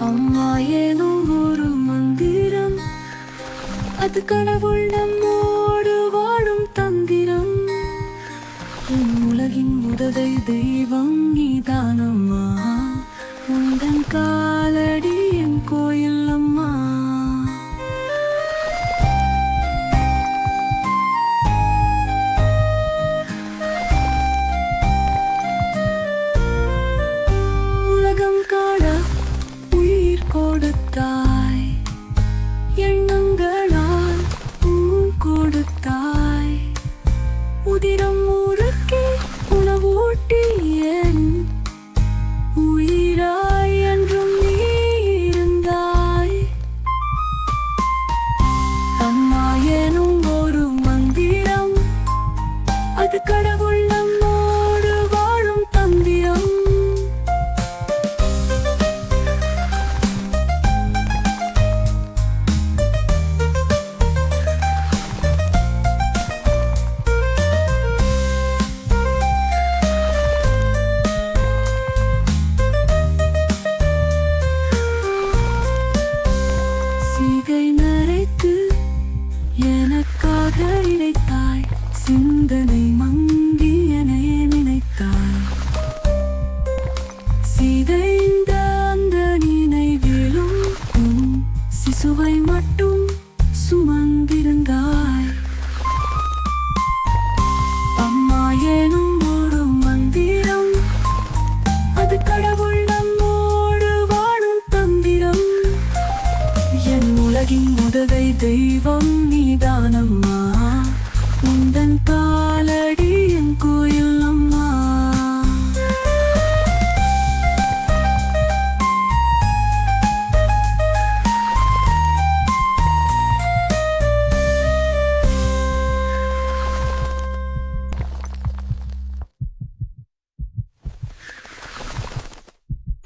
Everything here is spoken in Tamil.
அம்மா ஏனும் ஒரு மந்திரம். அது கடவுள் நம்மோடு வாழும் தந்திரம். என் உலகின் உதவை தெய்வம் நீதானம்மா. உந்தன் காலடி என் கோயில் அம்மா. உலகம் கொடுத்தாய். எண்ணங்களால் ஊன் கொடுத்தாய். உதிரம் ஊருக்கே உணவூட்டி என் உயிராய் என்றும் நீ இருந்தாய். அம்மா எனும் ஒரு மந்திரம். அது கட எனக்காக இணைத்தாய். சிந்தனை மங்கி நினைத்தாய்? சிதைந்த அந்த நினைவிலும் உன் சிசுவை மட்டும் சுமந்திருந்தாய். அம்மா எனும் ஒரு மந்திரம் அது கடவுள் நம்மோடு வாழும் தந்திரம். என் உலகின் முதலை தெய்வம்